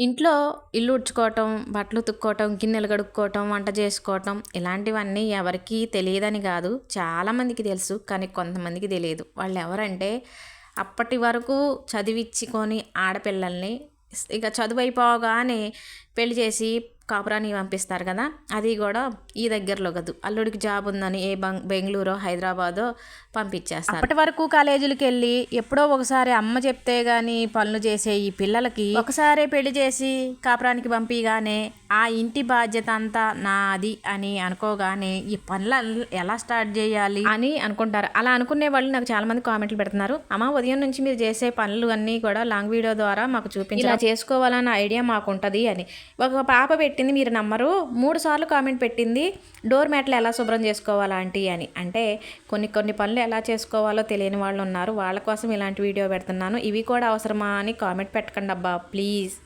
ఇంట్లో ఇల్లు ఉడ్చుకోవటం బట్టలు ఉతుక్కోవటం గిన్నెలు కడుక్కోవటం వంట చేసుకోవటం ఇలాంటివన్నీ ఎవరికీ తెలియదని కాదు. చాలామందికి తెలుసు కానీ కొంతమందికి తెలియదు. వాళ్ళు ఎవరంటే అప్పటి వరకు చదివించుకొని ఆడపిల్లల్ని ఇక చదువు అయిపోగానే పెళ్ళి చేసి కాపురానికి పంపిస్తారు కదా అది కూడా ఈ దగ్గరలో కదూ. అల్లుడికి జాబ్ ఉందని ఏ బంగ్ బెంగళూరో హైదరాబాదో పంపించేస్తారు. అప్పటి వరకు కాలేజీలకు వెళ్ళి ఎప్పుడో ఒకసారి అమ్మ చెప్తే గాని పనులు చేసే ఈ పిల్లలకి ఒకసారి పెళ్ళి చేసి కాపురానికి పంపిగానే ఆ ఇంటి బాధ్యత అంతా నాది అని అనుకోగానే ఈ పనులు ఎలా స్టార్ట్ చేయాలి? అని అనుకుంటారు. అలా అనుకునే వాళ్ళు నాకు చాలా మంది కామెంట్లు పెడుతున్నారు. అమ్మ ఉదయం నుంచి మీరు చేసే పనులు అన్నీ కూడా లాంగ్ వీడియో ద్వారా మాకు చూపించి ఇలా చేసుకోవాలన్న ఐడియా మాకు ఉంటుంది అని. ఒక పాప పెట్టింది మీరు నమ్మరు. మూడు సార్లు కామెంట్ పెట్టింది డోర్ మ్యాట్లు ఎలా శుభ్రం చేసుకోవాలా ఆంటీ? అని. అంటే కొన్ని కొన్ని పనులు ఎలా చేసుకోవాలో తెలియని వాళ్ళు ఉన్నారు వాళ్ళ కోసం ఇలాంటి వీడియో పెడుతున్నాను. ఇవి కూడా అవసరమా అని కామెంట్ పెట్టకండి అబ్బా ప్లీజ్